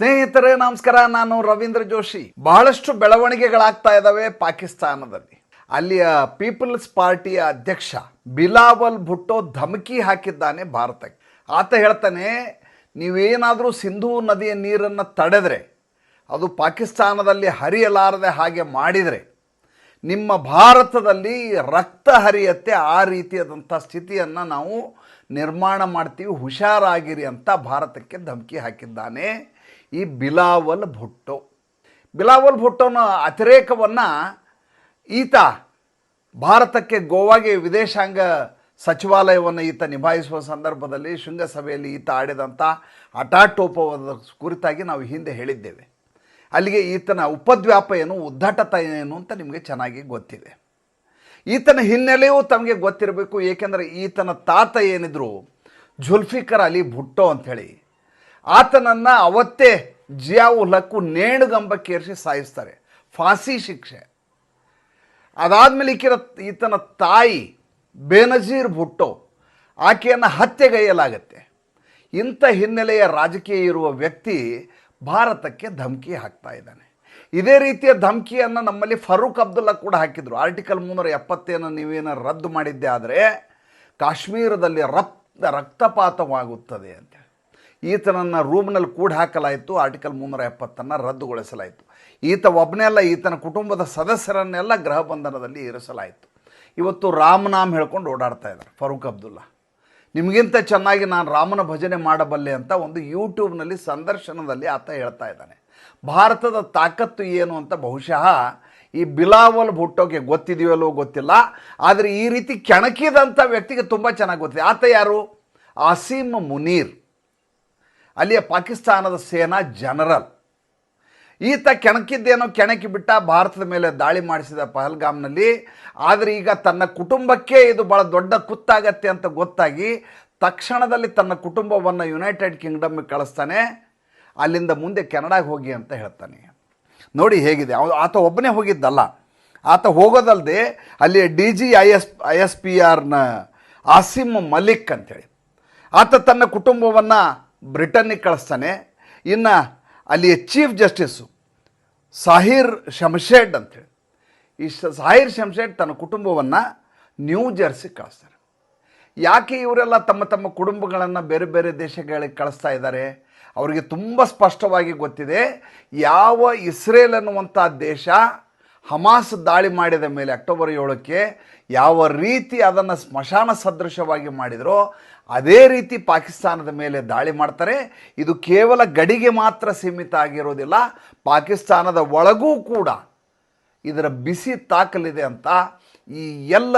ಸ್ನೇಹಿತರೆ, ನಮಸ್ಕಾರ. ನಾನು ರವೀಂದ್ರ ಜೋಶಿ. ಬಹಳಷ್ಟು ಬೆಳವಣಿಗೆಗಳಾಗ್ತಾ ಇದ್ದಾವೆ ಪಾಕಿಸ್ತಾನದಲ್ಲಿ. ಅಲ್ಲಿಯ ಪೀಪಲ್ಸ್ ಪಾರ್ಟಿಯ ಅಧ್ಯಕ್ಷ ಬಿಲಾವಲ್ ಭುಟ್ಟೋ ಧಮಕಿ ಹಾಕಿದ್ದಾನೆ ಭಾರತಕ್ಕೆ. ಆತ ಹೇಳ್ತಾನೆ, ನೀವೇನಾದರೂ ಸಿಂಧೂ ನದಿಯ ನೀರನ್ನು ತಡೆದರೆ, ಅದು ಪಾಕಿಸ್ತಾನದಲ್ಲಿ ಹರಿಯಲಾರದೆ ಹಾಗೆ ಮಾಡಿದರೆ, ನಿಮ್ಮ ಭಾರತದಲ್ಲಿ ರಕ್ತ ಹರಿಯತ್ತೆ, ಆ ರೀತಿಯಾದಂಥ ಸ್ಥಿತಿಯನ್ನು ನಾವು ನಿರ್ಮಾಣ ಮಾಡ್ತೀವಿ, ಹುಷಾರಾಗಿರಿ ಅಂತ ಭಾರತಕ್ಕೆ ಧಮಕಿ ಹಾಕಿದ್ದಾನೆ. ಈ ಬಿಲಾವಲ್ ಭುಟ್ಟೋ. ಬಿಲಾವಲ್ ಭುಟ್ಟೋನ ಅತಿರೇಕವನ್ನು ಈತ ಭಾರತಕ್ಕೆ ಗೋವಾಗೆ ವಿದೇಶಾಂಗ ಸಚಿವಾಲಯವನ್ನು ಈತ ನಿಭಾಯಿಸುವ ಸಂದರ್ಭದಲ್ಲಿ ಶೃಂಗಸಭೆಯಲ್ಲಿ ಈತ ಆಡಿದಂಥ ಹಠಾಟೋಪವಾದ ಕುರಿತಾಗಿ ನಾವು ಹಿಂದೆ ಹೇಳಿದ್ದೇವೆ. ಅಲ್ಲಿಗೆ ಈತನ ಉಪದ್ವ್ಯಾಪ ಏನು ಉದ್ದಟತ ಏನು ಅಂತ ನಿಮಗೆ ಚೆನ್ನಾಗಿ ಗೊತ್ತಿದೆ. ಈತನ ಹಿನ್ನೆಲೆಯೂ ತಮಗೆ ಗೊತ್ತಿರಬೇಕು, ಏಕೆಂದರೆ ಈತನ ತಾತ ಏನಿದ್ರು ಜುಲ್ಫಿಕರ್ ಅಲಿ ಭುಟ್ಟೋ ಅಂಥೇಳಿ. ಆತನನ್ನು ಅವತ್ತೇ ಜಿಯಾವುಲ್ ಹಕ್ಕು ನೇಣುಗಂಬಕ್ಕೇರಿಸಿ ಸಾಯಿಸ್ತಾರೆ. ಫಾಸಿ ಶಿಕ್ಷೆ. ಅದಾದಮೇಲೆ ಈಕಿನ ಈತನ ತಾಯಿ ಬೇನಜೀರ್ ಭುಟ್ಟೋ, ಆಕೆಯನ್ನು ಹತ್ಯೆಗೈಯಲಾಗತ್ತೆ ಇಂಥ ಹಿನ್ನೆಲೆಯ ರಾಜಕೀಯ ಇರುವ ವ್ಯಕ್ತಿ ಭಾರತಕ್ಕೆ ಧಮಕಿ ಹಾಕ್ತಾ ಇದ್ದಾನೆ. ಇದೇ ರೀತಿಯ ಧಮಕಿಯನ್ನು ನಮ್ಮಲ್ಲಿ ಫರೂಕ್ ಅಬ್ದುಲ್ಲಾ ಕೂಡ ಹಾಕಿದರು. ಆರ್ಟಿಕಲ್ ಮುನ್ನೂರ ಎಪ್ಪತ್ತೇನು ನೀವೇನು ರದ್ದು ಮಾಡಿದ್ದೆ ಆದರೆ ಕಾಶ್ಮೀರದಲ್ಲಿ ರಕ್ತ ರಕ್ತಪಾತವಾಗುತ್ತದೆ ಅಂತ. ಈತನನ್ನು ರೂಮ್ನಲ್ಲಿ ಕೂಡ ಹಾಕಲಾಯಿತು. ಆರ್ಟಿಕಲ್ ಮುನ್ನೂರ ಎಪ್ಪತ್ತನ್ನು ರದ್ದುಗೊಳಿಸಲಾಯಿತು. ಈತ ಒಬ್ಬನೇ ಅಲ್ಲ, ಈತನ ಕುಟುಂಬದ ಸದಸ್ಯರನ್ನೆಲ್ಲ ಗೃಹ ಬಂಧನದಲ್ಲಿ ಇರಿಸಲಾಯಿತು. ಇವತ್ತು ರಾಮನಾಮ್ ಹೇಳ್ಕೊಂಡು ಓಡಾಡ್ತಾ ಇದ್ದಾರೆ, ಫರೂಕ್ ಅಬ್ದುಲ್ಲಾ. ನಿಮಗಿಂತ ಚೆನ್ನಾಗಿ ನಾನು ರಾಮನ ಭಜನೆ ಮಾಡಬಲ್ಲೆ ಅಂತ ಒಂದು ಯೂಟ್ಯೂಬ್ನಲ್ಲಿ ಸಂದರ್ಶನದಲ್ಲಿ ಆತ ಹೇಳ್ತಾ ಇದ್ದಾನೆ. ಭಾರತದ ತಾಕತ್ತು ಏನು ಅಂತ ಬಹುಶಃ ಈ ಬಿಲಾವಲ್ ಭುಟ್ಟೋಗೆ ಗೊತ್ತಿದೆಯಲ್ಲೋ ಗೊತ್ತಿಲ್ಲ. ಆದರೆ ಈ ರೀತಿ ಕೆಣಕಿದಂಥ ವ್ಯಕ್ತಿಗೆ ತುಂಬ ಚೆನ್ನಾಗಿ ಗೊತ್ತಿದೆ. ಆತ ಯಾರು? ಅಸೀಮ್ ಮುನೀರ್. ಅಲ್ಲಿಯ ಪಾಕಿಸ್ತಾನದ ಸೇನಾ ಜನರಲ್. ಈತ ಕೆಣಕಿದ್ದೇನೋ ಕೆಣಕಿ ಬಿಟ್ಟ ಭಾರತದ ಮೇಲೆ ದಾಳಿ ಮಾಡಿಸಿದ ಪಹಲ್ಗಾಮ್ನಲ್ಲಿ, ಆದರೆ ಈಗ ತನ್ನ ಕುಟುಂಬಕ್ಕೆ ಇದು ಭಾಳ ದೊಡ್ಡ ಕುತ್ತಾಗತ್ತೆ ಅಂತ ಗೊತ್ತಾಗಿ ತಕ್ಷಣದಲ್ಲಿ ತನ್ನ ಕುಟುಂಬವನ್ನು ಯುನೈಟೆಡ್ ಕಿಂಗ್ಡಮ್ಗೆ ಕಳಿಸ್ತಾನೆ. ಅಲ್ಲಿಂದ ಮುಂದೆ ಕೆನಡಾಗೆ ಹೋಗಿ ಅಂತ ಹೇಳ್ತಾನೆ. ನೋಡಿ ಹೇಗಿದೆ, ಅವ ಆತ ಒಬ್ಬನೇ ಹೋಗಿದ್ದಲ್ಲ. ಆತ ಹೋಗೋದಲ್ಲದೆ ಅಲ್ಲಿ D G I S I S P ಆರ್ನ ಆಸಿಮ್ ಮಲಿಕ್ ಅಂತೇಳಿ ಆತ ತನ್ನ ಕುಟುಂಬವನ್ನು ಬ್ರಿಟನ್ನಿಗೆ ಕಳಿಸ್ತಾನೆ. ಇನ್ನು ಅಲ್ಲಿಯ ಚೀಫ್ ಜಸ್ಟಿಸು ಸಾಹಿರ್ ಶಮ್ಶೇಡ್ ಅಂತೇಳಿ. ಈ ಸಾಹಿರ್ ಶಮ್ಶೇಡ್ ತನ್ನ ಕುಟುಂಬವನ್ನು ನ್ಯೂ ಜರ್ಸಿಗೆ ಕಳಿಸ್ತಾರೆ. ಯಾಕೆ ಇವರೆಲ್ಲ ತಮ್ಮ ತಮ್ಮ ಕುಟುಂಬಗಳನ್ನು ಬೇರೆ ಬೇರೆ ದೇಶಗಳಿಗೆ ಕಳಿಸ್ತಾ ಇದ್ದಾರೆ? ಅವರಿಗೆ ತುಂಬ ಸ್ಪಷ್ಟವಾಗಿ ಗೊತ್ತಿದೆ, ಯಾವ ಇಸ್ರೇಲ್ ಅನ್ನುವಂಥ ದೇಶ ಹಮಾಸ್ ದಾಳಿ ಮಾಡಿದ ಮೇಲೆ ಅಕ್ಟೋಬರ್ ಏಳಕ್ಕೆ ಯಾವ ರೀತಿ ಅದನ್ನು ಸ್ಮಶಾನ ಸದೃಶವಾಗಿ ಮಾಡಿದರೋ ಅದೇ ರೀತಿ ಪಾಕಿಸ್ತಾನದ ಮೇಲೆ ದಾಳಿ ಮಾಡ್ತಾರೆ. ಇದು ಕೇವಲ ಗಡಿಗೆ ಮಾತ್ರ ಸೀಮಿತ ಆಗಿರೋದಿಲ್ಲ. ಪಾಕಿಸ್ತಾನದ ಒಳಗೂ ಕೂಡ ಇದರ ಬಿಸಿ ತಾಕಲಿದೆ ಅಂತ ಈ ಎಲ್ಲ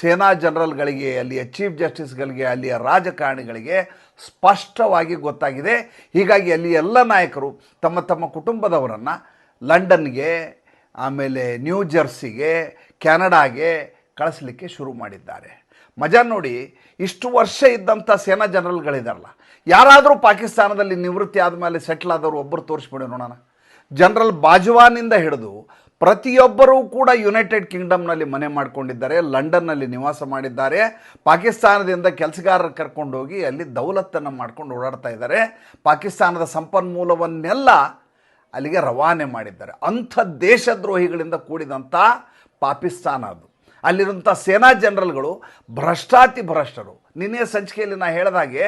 ಸೇನಾ ಜನರಲ್ಗಳಿಗೆ ಅಲ್ಲಿಯ ಚೀಫ್ ಜಸ್ಟಿಸ್ಗಳಿಗೆ, ಅಲ್ಲಿಯ ರಾಜಕಾರಣಿಗಳಿಗೆ ಸ್ಪಷ್ಟವಾಗಿ ಗೊತ್ತಾಗಿದೆ. ಹೀಗಾಗಿ ಅಲ್ಲಿ ಎಲ್ಲ ನಾಯಕರು ತಮ್ಮ ತಮ್ಮ ಕುಟುಂಬದವರನ್ನು ಲಂಡನ್ಗೆ, ಆಮೇಲೆ ನ್ಯೂ ಜರ್ಸಿಗೆ, ಕೆನಡಾಗೆ ಕಳಿಸ್ಲಿಕ್ಕೆ ಶುರು ಮಾಡಿದ್ದಾರೆ. ಮಜಾ ನೋಡಿ, ಇಷ್ಟು ವರ್ಷ ಇದ್ದಂಥ ಸೇನಾ ಜನರಲ್ಗಳಿದಾರಲ್ಲ, ಯಾರಾದರೂ ಪಾಕಿಸ್ತಾನದಲ್ಲಿ ನಿವೃತ್ತಿ ಆದಮೇಲೆ ಸೆಟ್ಲ್ ಆದವರು ಒಬ್ಬರು ತೋರಿಸ್ಬಿಡಿ ನೋಡೋಣ. ಜನರಲ್ ಬಾಜ್ವಾನಿಂದ ಹಿಡಿದು ಪ್ರತಿಯೊಬ್ಬರೂ ಕೂಡ ಯುನೈಟೆಡ್ ಕಿಂಗ್ಡಮ್ನಲ್ಲಿ ಮನೆ ಮಾಡಿಕೊಂಡಿದ್ದಾರೆ, ಲಂಡನ್ನಲ್ಲಿ ನಿವಾಸ ಮಾಡಿದ್ದಾರೆ, ಪಾಕಿಸ್ತಾನದಿಂದ ಕೆಲಸಗಾರರು ಕರ್ಕೊಂಡೋಗಿ ಅಲ್ಲಿ ದೌಲತ್ತನ್ನು ಮಾಡ್ಕೊಂಡು ಓಡಾಡ್ತಾ ಇದ್ದಾರೆ. ಪಾಕಿಸ್ತಾನದ ಸಂಪನ್ಮೂಲವನ್ನೆಲ್ಲ ಅಲ್ಲಿಗೆ ರವಾನೆ ಮಾಡಿದ್ದಾರೆ. ಅಂಥ ದೇಶದ್ರೋಹಿಗಳಿಂದ ಕೂಡಿದಂಥ ಪಾಕಿಸ್ತಾನ ಅದು. ಅಲ್ಲಿರುವಂಥ ಸೇನಾ ಜನರಲ್ಗಳು ಭ್ರಷ್ಟಾತಿ ಭ್ರಷ್ಟರು. ನಿನ್ನೆ ಸಂಚಿಕೆಯಲ್ಲಿ ನಾನು ಹೇಳಿದ ಹಾಗೆ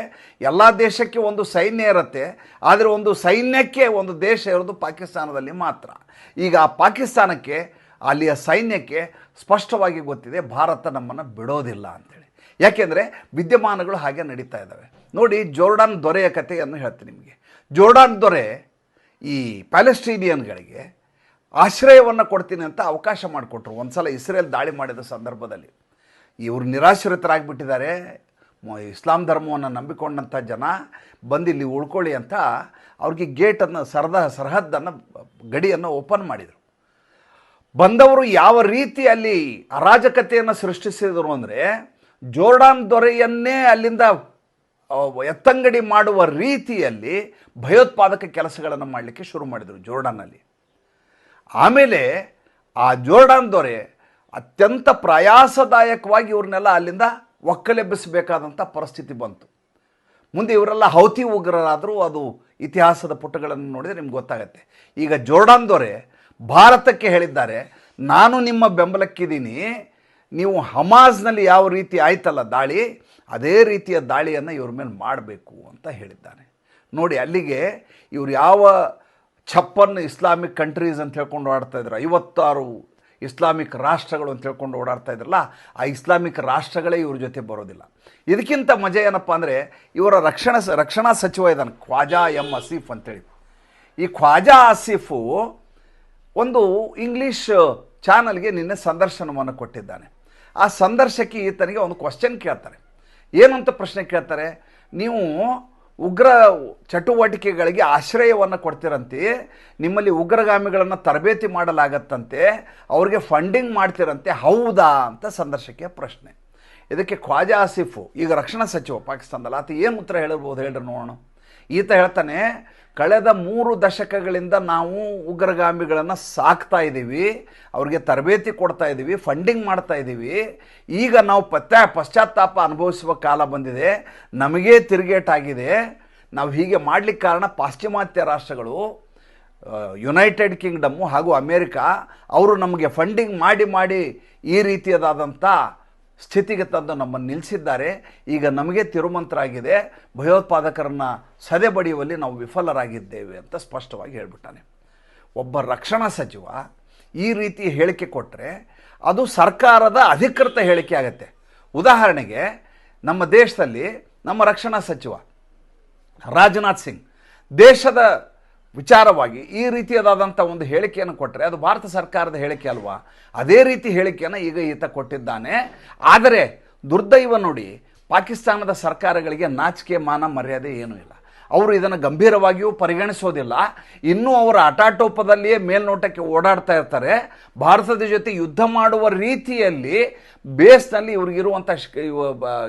ಎಲ್ಲ ದೇಶಕ್ಕೆ ಒಂದು ಸೈನ್ಯ ಇರುತ್ತೆ, ಆದರೆ ಒಂದು ಸೈನ್ಯಕ್ಕೆ ಒಂದು ದೇಶ ಇರೋದು ಪಾಕಿಸ್ತಾನದಲ್ಲಿ ಮಾತ್ರ. ಈಗ ಆ ಪಾಕಿಸ್ತಾನಕ್ಕೆ, ಅಲ್ಲಿಯ ಸೈನ್ಯಕ್ಕೆ ಸ್ಪಷ್ಟವಾಗಿ ಗೊತ್ತಿದೆ, ಭಾರತ ನಮ್ಮನ್ನು ಬಿಡೋದಿಲ್ಲ ಅಂತೇಳಿ. ಯಾಕೆಂದರೆ ವಿದ್ಯಮಾನಗಳು ಹಾಗೆ ನಡೀತಾ ಇದ್ದಾವೆ ನೋಡಿ, ಜೋರ್ಡಾನ್ ದೊರೆಯ ಕಥೆಯನ್ನು ಹೇಳ್ತೀನಿ ನಿಮಗೆ. ಜೋರ್ಡಾನ್ ದೊರೆ ಈ ಪ್ಯಾಲೆಸ್ಟೀನಿಯನ್ಗಳಿಗೆ ಆಶ್ರಯವನ್ನು ಕೊಡ್ತೀನಿ ಅಂತ ಅವಕಾಶ ಮಾಡಿಕೊಟ್ರು. ಒಂದು ಸಲ ಇಸ್ರೇಲ್ ದಾಳಿ ಮಾಡಿದ ಸಂದರ್ಭದಲ್ಲಿ. ಇವರು ನಿರಾಶ್ರಿತರಾಗಿಬಿಟ್ಟಿದ್ದಾರೆ. ಇಸ್ಲಾಂ ಧರ್ಮವನ್ನು ನಂಬಿಕೊಂಡಂಥ ಜನ ಬಂದು ಇಲ್ಲಿ ಉಳ್ಕೊಳ್ಳಿ ಅಂತ ಅವ್ರಿಗೆ ಗೇಟನ್ನು ಸರದ, ಸರಹದ್ದನ್ನು, ಗಡಿಯನ್ನು ಓಪನ್ ಮಾಡಿದರು. ಬಂದವರು ಯಾವ ರೀತಿ ಅಲ್ಲಿ ಅರಾಜಕತೆಯನ್ನು ಸೃಷ್ಟಿಸಿದರು ಅಂದರೆ ಜೋರ್ಡಾನ್ ದೊರೆಯನ್ನೇ ಅಲ್ಲಿಂದ ಎತ್ತಂಗಡಿ ಮಾಡುವ ರೀತಿಯಲ್ಲಿ ಭಯೋತ್ಪಾದಕ ಕೆಲಸಗಳನ್ನು ಮಾಡಲಿಕ್ಕೆ ಶುರು ಮಾಡಿದರು ಜೋರ್ಡಾನ್ನಲ್ಲಿ. ಆಮೇಲೆ ಆ ಜೋರ್ಡಾನ್ ದೊರೆ ಅತ್ಯಂತ ಪ್ರಯಾಸದಾಯಕವಾಗಿ ಇವ್ರನ್ನೆಲ್ಲ ಅಲ್ಲಿಂದ ಒಕ್ಕಲೆಬ್ಬಿಸಬೇಕಾದಂಥ ಪರಿಸ್ಥಿತಿ ಬಂತು. ಮುಂದೆ ಇವರೆಲ್ಲ ಹೌತಿ ಉಗ್ರರಾದರೂ ಅದು ಇತಿಹಾಸದ ಪುಟಗಳನ್ನು ನೋಡಿದರೆ ನಿಮ್ಗೆ ಗೊತ್ತಾಗತ್ತೆ. ಈಗ ಜೋರ್ಡಾನ್ ದೊರೆ ಭಾರತಕ್ಕೆ ಹೇಳಿದ್ದಾರೆ, ನಾನು ನಿಮ್ಮ ಬೆಂಬಲಕ್ಕಿದ್ದೀನಿ, ನೀವು ಹಮಾಜ್ನಲ್ಲಿ ಯಾವ ರೀತಿ ಆಯ್ತಲ್ಲ ದಾಳಿ, ಅದೇ ರೀತಿಯ ದಾಳಿಯನ್ನು ಇವ್ರ ಮೇಲೆ ಮಾಡಬೇಕು ಅಂತ ಹೇಳಿದ್ದಾನೆ ನೋಡಿ, ಅಲ್ಲಿಗೆ ಇವರು ಯಾವ ಛಪ್ಪನ್ ಇಸ್ಲಾಮಿಕ್ ಕಂಟ್ರೀಸ್ ಅಂತ ಹೇಳ್ಕೊಂಡು ಓಡಾಡ್ತಾ ಇದ್ರು. ಐವತ್ತಾರು ಇಸ್ಲಾಮಿಕ್ ರಾಷ್ಟ್ರಗಳು ಅಂತ ಹೇಳ್ಕೊಂಡು ಓಡಾಡ್ತಾ ಇದ್ರಲ್ಲ, ಆ ಇಸ್ಲಾಮಿಕ್ ರಾಷ್ಟ್ರಗಳೇ ಇವ್ರ ಜೊತೆ ಬರೋದಿಲ್ಲ. ಇದಕ್ಕಿಂತ ಮಜಾ ಏನಪ್ಪ ಅಂದರೆ, ಇವರ ರಕ್ಷಣಾ ರಕ್ಷಣಾ ಸಚಿವ ಇದ್ದಾನೆ, ಖ್ವಾಜಾ ಎಂ ಅಸೀಫ್ ಅಂತೇಳಿ. ಈ ಖ್ವಾಜಾ ಆಸಿಫು ಒಂದು ಇಂಗ್ಲೀಷ್ ಚಾನಲ್ಗೆ ನಿನ್ನೆ ಸಂದರ್ಶನವನ್ನು ಕೊಟ್ಟಿದ್ದಾನೆ. ಆ ಸಂದರ್ಶಕ್ಕೆ ಈತನಿಗೆ ಒಂದು ಕ್ವಶನ್ ಕೇಳ್ತಾರೆ. ಏನಂತ ಪ್ರಶ್ನೆ ಕೇಳ್ತಾರೆ? ನೀವು ಉಗ್ರ ಚಟುವಟಿಕೆಗಳಿಗೆ ಆಶ್ರಯವನ್ನು ಕೊಡ್ತಿರಂತೆ, ನಿಮ್ಮಲ್ಲಿ ಉಗ್ರಗಾಮಿಗಳನ್ನು ತರಬೇತಿ ಮಾಡಲಾಗತ್ತಂತೆ, ಅವ್ರಿಗೆ ಫಂಡಿಂಗ್ ಮಾಡ್ತಿರಂತೆ, ಹೌದಾ ಅಂತ ಸಂದರ್ಶಕಿಯ ಪ್ರಶ್ನೆ. ಇದಕ್ಕೆ ಖ್ವಾಜಾ ಆಸಿಫು ಈಗ ರಕ್ಷಣಾ ಸಚಿವ ಪಾಕಿಸ್ತಾನದಲ್ಲಿ ಆತ ಏನು ಉತ್ತರ ಹೇಳಿರ್ಬೋದು ಹೇಳ್ರಿ ನೋಡೋಣ. ಈತ ಹೇಳ್ತಾನೆ, ಕಳೆದ ಮೂರು ದಶಕಗಳಿಂದ ನಾವು ಉಗ್ರಗಾಮಿಗಳನ್ನು ಸಾಕ್ತಾ ಇದ್ದೀವಿ ಅವ್ರಿಗೆ ತರಬೇತಿ ಕೊಡ್ತಾ ಇದ್ದೀವಿ ಫಂಡಿಂಗ್ ಮಾಡ್ತಾ ಇದ್ದೀವಿ ಈಗ ನಾವು ಪತ್ಯ, ಪಶ್ಚಾತ್ತಾಪ ಅನುಭವಿಸುವ ಕಾಲ ಬಂದಿದೆ, ನಮಗೇ ತಿರುಗೇಟಾಗಿದೆ ನಾವು ಹೀಗೆ ಮಾಡಲಿಕ್ಕೆ ಕಾರಣ ಪಾಶ್ಚಿಮಾತ್ಯ ರಾಷ್ಟ್ರಗಳು ಯುನೈಟೆಡ್ ಕಿಂಗ್ಡಮ್ಮು ಹಾಗೂ ಅಮೇರಿಕಾ, ಅವರು ನಮಗೆ ಫಂಡಿಂಗ್ ಮಾಡಿ ಮಾಡಿ ಈ ರೀತಿಯದಾದಂಥ ಸ್ಥಿತಿಗೆ ತಂದು ನಮ್ಮನ್ನು ನಿಲ್ಲಿಸಿದ್ದಾರೆ ಈಗ ನಮಗೆ ತಿರುಮಂತ್ರ ಆಗಿದೆ ಭಯೋತ್ಪಾದಕರನ್ನು ಸದೆ ಬಡಿಯುವಲ್ಲಿ ನಾವು ವಿಫಲರಾಗಿದ್ದೇವೆ ಅಂತ ಸ್ಪಷ್ಟವಾಗಿ ಹೇಳ್ಬಿಟ್ಟಾನೆ. ಒಬ್ಬ ರಕ್ಷಣಾ ಸಚಿವ ಈ ರೀತಿ ಹೇಳಿಕೆ ಕೊಟ್ಟರೆ ಅದು ಸರ್ಕಾರದ ಅಧಿಕೃತ ಹೇಳಿಕೆ ಆಗುತ್ತೆ. ಉದಾಹರಣೆಗೆ, ನಮ್ಮ ದೇಶದಲ್ಲಿ ನಮ್ಮ ರಕ್ಷಣಾ ಸಚಿವ ರಾಜನಾಥ್ ಸಿಂಗ್, ದೇಶದ ವಿಚಾರವಾಗಿ ಈ ರೀತಿಯಾದಂಥ ಒಂದು ಹೇಳಿಕೆಯನ್ನು ಕೊಟ್ಟರೆ ಅದು ಭಾರತ ಸರ್ಕಾರದ ಹೇಳಿಕೆ ಅಲ್ವಾ? ಅದೇ ರೀತಿ ಹೇಳಿಕೆಯನ್ನು ಈಗ ಈತ ಕೊಟ್ಟಿದ್ದಾನೆ. ಆದರೆ ದುರ್ದೈವ ನೋಡಿ ಪಾಕಿಸ್ತಾನದ ಸರ್ಕಾರಗಳಿಗೆ ನಾಚಿಕೆ, ಮಾನ, ಮರ್ಯಾದೆ ಏನೂ ಇಲ್ಲ. ಅವರು ಇದನ್ನು ಗಂಭೀರವಾಗಿಯೂ ಪರಿಗಣಿಸೋದಿಲ್ಲ. ಇನ್ನೂ ಅವರ ಅಟಾಟೋಪದಲ್ಲಿಯೇ ಮೇಲ್ನೋಟಕ್ಕೆ ಓಡಾಡ್ತಾ ಇರ್ತಾರೆ. ಭಾರತದ ಜೊತೆ ಯುದ್ಧ ಮಾಡುವ ರೀತಿಯಲ್ಲಿ ಬೇಸ್ನಲ್ಲಿ ಇವ್ರಿಗಿರುವಂಥ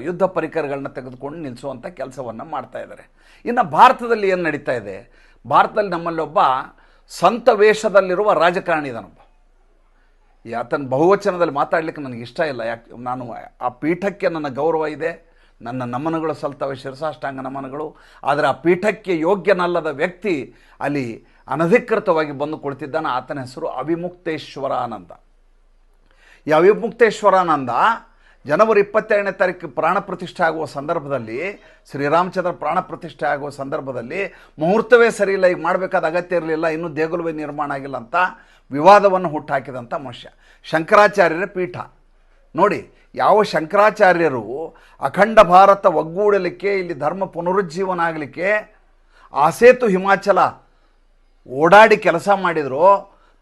ಯುದ್ಧ ಪರಿಕರಗಳನ್ನ ತೆಗೆದುಕೊಂಡು ನಿಲ್ಲಿಸುವಂಥ ಕೆಲಸವನ್ನು ಮಾಡ್ತಾ ಇದ್ದಾರೆ. ಇನ್ನು ಭಾರತದಲ್ಲಿ ಏನು ನಡೀತಾ ಇದೆ? ಭಾರತದಲ್ಲಿ ನಮ್ಮಲ್ಲೊಬ್ಬ ಸಂತ ವೇಷದಲ್ಲಿರುವ ರಾಜಕಾರಣಿ ಇದಾನೊಬ್ಬ. ಆತನ ಬಹುವಚನದಲ್ಲಿ ಮಾತಾಡಲಿಕ್ಕೆ ನನಗೆ ಇಷ್ಟ ಇಲ್ಲ. ಯಾಕೆ, ನಾನು ಆ ಪೀಠಕ್ಕೆ ನನ್ನ ಗೌರವ ಇದೆ. ನನ್ನ ನಮನಗಳು ಸಲ್ತವೆ ಶಿರಸಾಷ್ಟಾಂಗ ನಮನಗಳು. ಆದರೆ ಆ ಪೀಠಕ್ಕೆ ಯೋಗ್ಯನಲ್ಲದ ವ್ಯಕ್ತಿ ಅಲ್ಲಿ ಅನಧಿಕೃತವಾಗಿ ಬಂದು ಕುಳಿತಿದ್ದಾನೆ. ಆತನ ಹೆಸರು ಅವಿಮುಕ್ತೇಶ್ವರಾನಂದ. ಈ ಅವಿಮುಕ್ತೇಶ್ವರಾನಂದ ಜನವರಿ ಇಪ್ಪತ್ತೆರಡನೇ ತಾರೀಕು ಪ್ರಾಣ ಪ್ರತಿಷ್ಠೆ ಆಗುವ ಸಂದರ್ಭದಲ್ಲಿ ಶ್ರೀರಾಮಚಂದ್ರ ಪ್ರಾಣ ಪ್ರತಿಷ್ಠೆ ಆಗುವ ಸಂದರ್ಭದಲ್ಲಿ ಮುಹೂರ್ತವೇ ಸರಿ ಈಗ ಮಾಡಬೇಕಾದ ಅಗತ್ಯ ಇರಲಿಲ್ಲ, ಇನ್ನೂ ದೇಗುಲವೇ ನಿರ್ಮಾಣ ಆಗಿಲ್ಲ ಅಂತ ವಿವಾದವನ್ನು ಹುಟ್ಟಾಕಿದಂಥ ಮನುಷ್ಯ. ಶಂಕರಾಚಾರ್ಯರ ಪೀಠ. ನೋಡಿ, ಯಾವ ಶಂಕರಾಚಾರ್ಯರು ಅಖಂಡ ಭಾರತ ಒಗ್ಗೂಡಲಿಕ್ಕೆ, ಇಲ್ಲಿ ಧರ್ಮ ಪುನರುಜ್ಜೀವನ ಆಗಲಿಕ್ಕೆ ಆಸೇತು ಹಿಮಾಚಲ ಓಡಾಡಿ ಕೆಲಸ ಮಾಡಿದ್ರು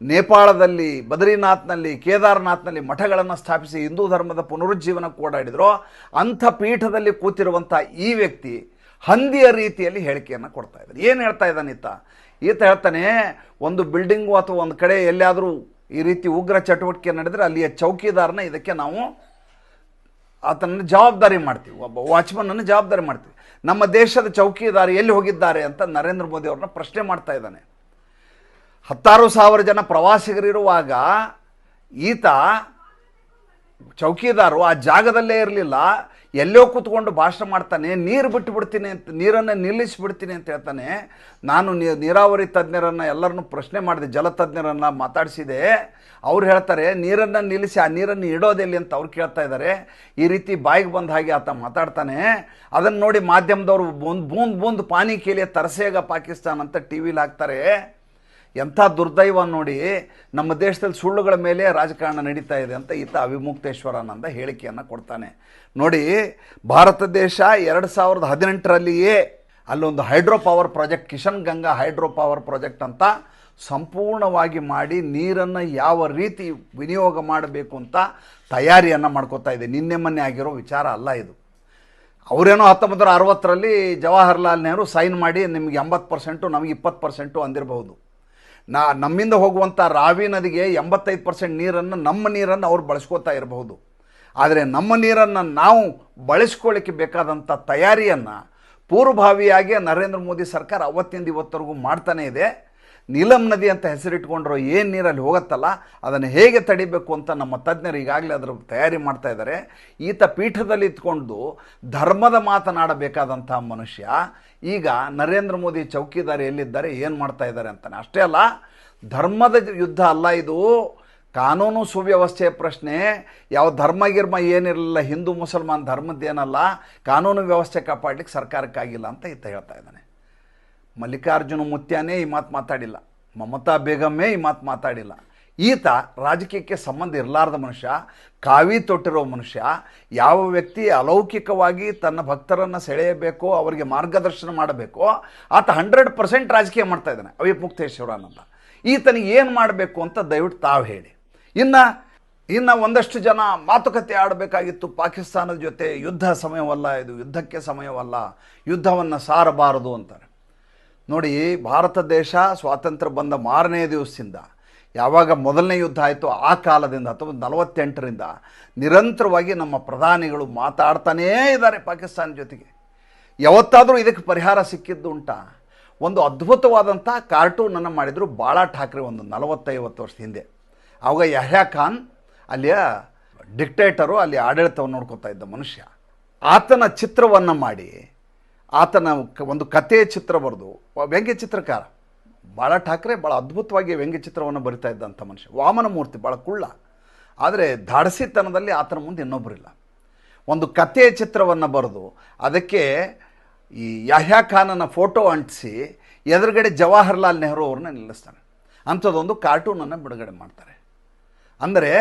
ನೇಪಾಳದಲ್ಲಿ, ಬದ್ರಿನಾಥ್ನಲ್ಲಿ, ಕೇದಾರನಾಥ್ನಲ್ಲಿ ಮಠಗಳನ್ನು ಸ್ಥಾಪಿಸಿ ಹಿಂದೂ ಧರ್ಮದ ಪುನರುಜ್ಜೀವನಕ್ಕೆ ಓಡಾಡಿದ್ರು ಅಂಥ ಪೀಠದಲ್ಲಿ ಕೂತಿರುವಂಥ ಈ ವ್ಯಕ್ತಿ ಹಂದಿಯ ರೀತಿಯಲ್ಲಿ ಹೇಳಿಕೆಯನ್ನು ಕೊಡ್ತಾ ಇದ್ದಾರೆ ಏನು ಹೇಳ್ತಾ ಇದ್ದಾನೆ ಈತ? ಈತ ಹೇಳ್ತಾನೆ, ಒಂದು ಬಿಲ್ಡಿಂಗು ಅಥವಾ ಒಂದು ಕಡೆ ಎಲ್ಲಿಯಾದರೂ ಈ ರೀತಿ ಉಗ್ರ ಚಟುವಟಿಕೆ ನಡೆದರೆ ಅಲ್ಲಿಯ ಚೌಕಿದಾರನ ಇದಕ್ಕೆ ನಾವು ಆತನನ್ನು ಜವಾಬ್ದಾರಿ ಮಾಡ್ತೀವಿ. ಒಬ್ಬ ವಾಚ್ಮನ್ನನ್ನು ಜವಾಬ್ದಾರಿ ಮಾಡ್ತೀವಿ. ನಮ್ಮ ದೇಶದ ಚೌಕಿದಾರಿ ಎಲ್ಲಿ ಹೋಗಿದ್ದಾರೆ ಅಂತ ನರೇಂದ್ರ ಮೋದಿ ಅವ್ರನ್ನ ಪ್ರಶ್ನೆ ಮಾಡ್ತಾ ಇದ್ದಾನೆ ಹತ್ತಾರು ಸಾವಿರ ಜನ ಪ್ರವಾಸಿಗರಿರುವಾಗ ಈತ ಚೌಕಿದಾರು, ಆ ಜಾಗದಲ್ಲೇ ಇರಲಿಲ್ಲ. ಎಲ್ಲೋ ಕೂತ್ಕೊಂಡು ಭಾಷಣ ಮಾಡ್ತಾನೆ, ನೀರು ಬಿಟ್ಟು ಬಿಡ್ತೀನಿ ಅಂತ, ನೀರನ್ನು ನಿಲ್ಲಿಸಿಬಿಡ್ತೀನಿ ಅಂತ ಹೇಳ್ತಾನೆ. ನಾನು ನೀರಾವರಿ ತಜ್ಞರನ್ನು ಎಲ್ಲರನ್ನು ಪ್ರಶ್ನೆ ಮಾಡಿದೆ ಜಲತಜ್ಞರನ್ನು ಮಾತಾಡಿಸಿದೆ. ಅವ್ರು ಹೇಳ್ತಾರೆ, ನೀರನ್ನು ನಿಲ್ಲಿಸಿ, ಆ ನೀರನ್ನು ಇಡೋದೆಲ್ಲಿ ಅಂತ ಅವ್ರು ಕೇಳ್ತಾ ಇದ್ದಾರೆ. ಈ ರೀತಿ ಬಾಯಿಗೆ ಬಂದ ಹಾಗೆ ಆತ ಮಾತಾಡ್ತಾನೆ. ಅದನ್ನು ನೋಡಿ ಮಾಧ್ಯಮದವರು ಬೂಂದ್ ಬೂಂದ್ ಬೂಂದ್ ಪಾನಿ ಕೇಳಿಯ ತರಸೇಗ ಪಾಕಿಸ್ತಾನ ಅಂತ ಟಿ ವಿಲಿ ಹಾಕ್ತಾರೆ. ಎಂಥ ದುರ್ದೈವ ನೋಡಿ ನಮ್ಮ ದೇಶದಲ್ಲಿ ಸುಳ್ಳುಗಳ ಮೇಲೆ ರಾಜಕಾರಣ ನಡೀತಾ ಇದೆ ಅಂತ ಈತ ಅವಿಮುಕ್ತೇಶ್ವರಾನಂದ ಹೇಳಿಕೆಯನ್ನು ಕೊಡ್ತಾನೆ. ನೋಡಿ, ಭಾರತ ದೇಶ ಎರಡು ಸಾವಿರದ ಹದಿನೆಂಟರಲ್ಲಿಯೇ ಅಲ್ಲೊಂದು hydro power project, Kishanganga hydro power project ಅಂತ ಸಂಪೂರ್ಣವಾಗಿ ಮಾಡಿ ನೀರನ್ನು ಯಾವ ರೀತಿ ವಿನಿಯೋಗ ಮಾಡಬೇಕು ಅಂತ ತಯಾರಿಯನ್ನು ಮಾಡ್ಕೋತಾ ಇದೆ. ನಿನ್ನೆ ಮೊನ್ನೆ ಆಗಿರೋ ವಿಚಾರ ಅಲ್ಲ ಇದು. ಅವರೇನೋ ಹತ್ತೊಂಬತ್ತು ನೂರ ಅರವತ್ತರಲ್ಲಿ ಜವಾಹರ್ಲಾಲ್ ನೆಹರು ಸೈನ್ ಮಾಡಿ ನಿಮಗೆ ಎಂಬತ್ತು ಪರ್ಸೆಂಟು, ನಮಗೆ ಇಪ್ಪತ್ತು ಪರ್ಸೆಂಟು ಅಂದಿರಬಹುದು. ನಾ ನಮ್ಮಿಂದ ಹೋಗುವಂಥ ರಾವಿ ನದಿಗೆ ಎಂಬತ್ತೈದು ಪರ್ಸೆಂಟ್ ನೀರನ್ನು ನಮ್ಮ ನೀರನ್ನು ಅವ್ರು ಬಳಸ್ಕೋತಾ ಇರಬಹುದು. ಆದರೆ ನಮ್ಮ ನೀರನ್ನು ನಾವು ಬಳಸ್ಕೊಳ್ಳಿಕ್ಕೆ ಬೇಕಾದಂಥ ತಯಾರಿಯನ್ನು ಪೂರ್ವಭಾವಿಯಾಗಿ ನರೇಂದ್ರ ಮೋದಿ ಸರ್ಕಾರ ಅವತ್ತಿಂದ ಇವತ್ತರೆಗೂ ಮಾಡ್ತಾನೇ ಇದೆ. ನೀಲಂ ನದಿ ಅಂತ ಹೆಸರಿಟ್ಕೊಂಡ್ರು ಏನು ನೀರಲ್ಲಿ ಹೋಗುತ್ತಲ್ಲ? ಅದನ್ನು ಹೇಗೆ ತಡಿಬೇಕು ಅಂತ ನಮ್ಮ ತಜ್ಞರು ಈಗಾಗಲೇ ಅದರ ತಯಾರಿ ಮಾಡ್ತಾ ಇದ್ದಾರೆ. ಈತ ಪೀಠದಲ್ಲಿ ಇತ್ಕೊಂಡು ಧರ್ಮದ ಮಾತನಾಡಬೇಕಾದಂಥ ಮನುಷ್ಯ ಈಗ ನರೇಂದ್ರ ಮೋದಿ ಚೌಕಿದಾರಿ ಎಲ್ಲಿದ್ದಾರೆ, ಏನು ಮಾಡ್ತಾ ಇದ್ದಾರೆ ಅಂತಾನೆ. ಅಷ್ಟೇ ಅಲ್ಲ, ಧರ್ಮದ ಯುದ್ಧ ಅಲ್ಲ ಇದು. ಕಾನೂನು ಸುವ್ಯವಸ್ಥೆಯ ಪ್ರಶ್ನೆ. ಯಾವ ಧರ್ಮ ಗಿರ್ಮ ಏನಿರಲಿಲ್ಲ, ಹಿಂದೂ ಮುಸಲ್ಮಾನ್ ಧರ್ಮದ್ದೇನಲ್ಲ ಕಾನೂನು ವ್ಯವಸ್ಥೆ ಕಾಪಾಡಲಿಕ್ಕೆ ಸರ್ಕಾರಕ್ಕಾಗಿಲ್ಲ ಅಂತ ಈತ ಹೇಳ್ತಾ ಇದ್ದಾನೆ. ಮಲ್ಲಿಕಾರ್ಜುನ ಮುತ್ಯಾನೇ ಈ ಮಾತು ಮಾತಾಡಿಲ್ಲ. ಮಮತಾ ಬೇಗಮ್ಮೇ ಈ ಮಾತು ಮಾತಾಡಿಲ್ಲ. ಈತ ರಾಜಕೀಯಕ್ಕೆ ಸಂಬಂಧ ಇರಲಾರ್ದ ಮನುಷ್ಯ, ಕಾವಿ ತೊಟ್ಟಿರೋ ಮನುಷ್ಯ, ಯಾವ ವ್ಯಕ್ತಿ ಅಲೌಕಿಕವಾಗಿ ತನ್ನ ಭಕ್ತರನ್ನು ಸೆಳೆಯಬೇಕು, ಅವರಿಗೆ ಮಾರ್ಗದರ್ಶನ ಮಾಡಬೇಕೋ, ಆತ ಹಂಡ್ರೆಡ್ ಪರ್ಸೆಂಟ್ ರಾಜಕೀಯ ಮಾಡ್ತಾ ಇದ್ದಾನೆ ಅವಿಪ್ ಮುಕ್ತೇಶ್ವರನಂತ ಈತನಿಗೆ ಏನು ಮಾಡಬೇಕು ಅಂತ ದಯವಿಟ್ಟು ತಾವು ಹೇಳಿ. ಇನ್ನು ಇನ್ನು ಒಂದಷ್ಟು ಜನ ಮಾತುಕತೆ ಆಡಬೇಕಾಗಿತ್ತು ಪಾಕಿಸ್ತಾನದ ಜೊತೆ, ಯುದ್ಧ ಸಮಯವಲ್ಲ ಇದು, ಯುದ್ಧಕ್ಕೆ ಸಮಯವಲ್ಲ, ಯುದ್ಧವನ್ನು ಸಾರಬಾರದು ಅಂತಾರೆ. ನೋಡಿ, ಭಾರತ ದೇಶ ಸ್ವಾತಂತ್ರ್ಯ ಬಂದ ಮಾರನೇ ದಿವಸದಿಂದ ಯಾವಾಗ ಮೊದಲನೇ ಯುದ್ಧ ಆಯಿತು ಆ ಕಾಲದಿಂದ ಅಥವಾ ನಲವತ್ತೆಂಟರಿಂದ ನಿರಂತರವಾಗಿ ನಮ್ಮ ಪ್ರಧಾನಿಗಳು ಮಾತಾಡ್ತಾನೇ ಇದ್ದಾರೆ ಪಾಕಿಸ್ತಾನ ಜೊತೆಗೆ. ಯಾವತ್ತಾದರೂ ಇದಕ್ಕೆ ಪರಿಹಾರ ಸಿಕ್ಕಿದ್ದು ಉಂಟಾ? ಒಂದು ಅದ್ಭುತವಾದಂಥ ಕಾರ್ಟೂನನ್ನು ಮಾಡಿದರು ಭಾಳ ಠಾಕ್ರೆ ಒಂದು ನಲವತ್ತೈವತ್ತು ವರ್ಷದ ಹಿಂದೆ. ಆವಾಗ ಯಹ್ಯಾ ಖಾನ್, ಅಲ್ಲಿಯ ಡಿಕ್ಟೇಟರು ಅಲ್ಲಿ ಆಡಳಿತವನ್ನು ನೋಡ್ಕೊತಾ ಇದ್ದ ಮನುಷ್ಯ. ಆತನ ಚಿತ್ರವನ್ನು ಮಾಡಿ, ಆತನ ಒಂದು ಕಥೆಯ ಚಿತ್ರ ಬರೆದು ವ್ಯಂಗ್ಯ ಚಿತ್ರಕಾರ ಭಾಳ ಠಾಕ್ರೆ ಭಾಳ ಅದ್ಭುತವಾಗಿ ವ್ಯಂಗ್ಯಚಿತ್ರವನ್ನು ಬರಿತಾ ಇದ್ದಂಥ ಮನುಷ್ಯ. ವಾಮನ ಮೂರ್ತಿ ಭಾಳ ಕುಳ್ಳ. ಆದರೆ ದಾಡಸಿತನದಲ್ಲಿ ಆತನ ಮುಂದೆ ಇನ್ನೊಬ್ಬರಿಲ್ಲ ಒಂದು ಕಥೆಯ ಚಿತ್ರವನ್ನು ಬರೆದು ಅದಕ್ಕೆ ಈ ಯಾಹ್ಯಾ ಖಾನನ ಫೋಟೋ ಅಂಟಿಸಿ ಎದುರುಗಡೆ ಜವಾಹರ್ಲಾಲ್ ನೆಹರು ಅವ್ರನ್ನ ನಿಲ್ಲಿಸ್ತಾನೆ ಅಂಥದ್ದೊಂದು ಕಾರ್ಟೂನನ್ನು ಬಿಡುಗಡೆ ಮಾಡ್ತಾರೆ. ಅಂದರೆ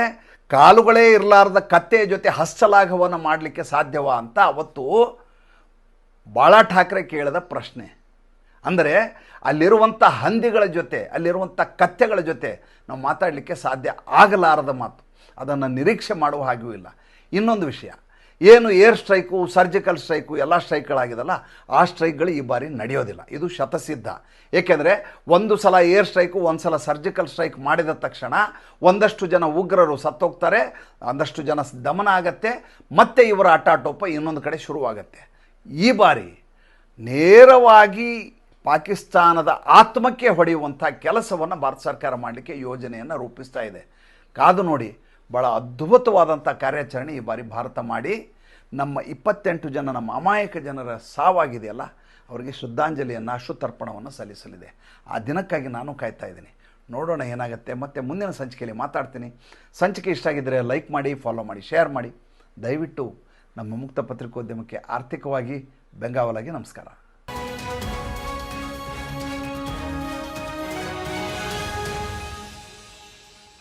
ಕಾಲುಗಳೇ ಇರಲಾರ್ದ ಕತ್ತೆಯ ಜೊತೆ ಹಸ್ತಲಾಘವನ್ನು ಮಾಡಲಿಕ್ಕೆ ಸಾಧ್ಯವಾ ಅಂತ ಅವತ್ತು ಬಾಳಾ ಠಾಕ್ರೆ ಕೇಳಿದ ಪ್ರಶ್ನೆ. ಅಂದರೆ ಅಲ್ಲಿರುವಂಥ ಹಂದಿಗಳ ಜೊತೆ, ಅಲ್ಲಿರುವಂಥ ಕತ್ತೆಗಳ ಜೊತೆ ನಾವು ಮಾತಾಡಲಿಕ್ಕೆ ಸಾಧ್ಯ ಆಗಲಾರದ ಮಾತು. ಅದನ್ನು ನಿರೀಕ್ಷೆ ಮಾಡುವ ಹಾಗೂ ಇಲ್ಲ. ಇನ್ನೊಂದು ವಿಷಯ, ಏನು ಏರ್ ಸ್ಟ್ರೈಕು, ಸರ್ಜಿಕಲ್ ಸ್ಟ್ರೈಕು, ಎಲ್ಲ ಸ್ಟ್ರೈಕ್ಗಳಾಗಿದಲ್ಲ, ಆ ಸ್ಟ್ರೈಕ್ಗಳು ಈ ಬಾರಿ ನಡೆಯೋದಿಲ್ಲ. ಇದು ಶತಸಿದ್ಧ. ಏಕೆಂದರೆ ಒಂದು ಸಲ ಏರ್ ಸ್ಟ್ರೈಕು, ಒಂದು ಸಲ ಸರ್ಜಿಕಲ್ ಸ್ಟ್ರೈಕ್ ಮಾಡಿದ ತಕ್ಷಣ ಒಂದಷ್ಟು ಜನ ಉಗ್ರರು ಸತ್ತೋಗ್ತಾರೆ, ಒಂದಷ್ಟು ಜನ ದಮನ ಆಗತ್ತೆ, ಮತ್ತೆ ಇವರ ಆಟಾಟೋಪ ಇನ್ನೊಂದು ಕಡೆ ಶುರುವಾಗತ್ತೆ. ಈ ಬಾರಿ ನೇರವಾಗಿ ಪಾಕಿಸ್ತಾನದ ಆತ್ಮಕ್ಕೆ ಹೊಡೆಯುವಂಥ ಕೆಲಸವನ್ನು ಭಾರತ ಸರ್ಕಾರ ಮಾಡಲಿಕ್ಕೆ ಯೋಜನೆಯನ್ನು ರೂಪಿಸ್ತಾ ಇದೆ. ಕಾದು ನೋಡಿ ಭಾಳ ಅದ್ಭುತವಾದಂಥ ಕಾರ್ಯಾಚರಣೆ ಈ ಬಾರಿ ಭಾರತ ಮಾಡಿ. ನಮ್ಮ ಇಪ್ಪತ್ತೆಂಟು ಜನ, ನಮ್ಮ ಅಮಾಯಕ ಜನರ ಸಾವಾಗಿದೆಯಲ್ಲ, ಅವರಿಗೆ ಶ್ರದ್ಧಾಂಜಲಿಯನ್ನು, ಅಶ್ರುತರ್ಪಣವನ್ನು ಸಲ್ಲಿಸಲಿದೆ. ಆ ದಿನಕ್ಕಾಗಿ ನಾನು ಕಾಯ್ತಾ ಇದ್ದೀನಿ. ನೋಡೋಣ ಏನಾಗುತ್ತೆ. ಮತ್ತು ಮುಂದಿನ ಸಂಚಿಕೆಯಲ್ಲಿ ಮಾತಾಡ್ತೀನಿ. ಸಂಚಿಕೆ ಇಷ್ಟ ಆಗಿದ್ದರೆ ಲೈಕ್ ಮಾಡಿ, ಫಾಲೋ ಮಾಡಿ, ಶೇರ್ ಮಾಡಿ. ದಯವಿಟ್ಟು ನಮ್ಮ ಮುಕ್ತ ಪತ್ರಿಕೋದ್ಯಮಕ್ಕೆ ಆರ್ಥಿಕವಾಗಿ ಬೆಂಗಾವಲಾಗಿ ನಮಸ್ಕಾರ.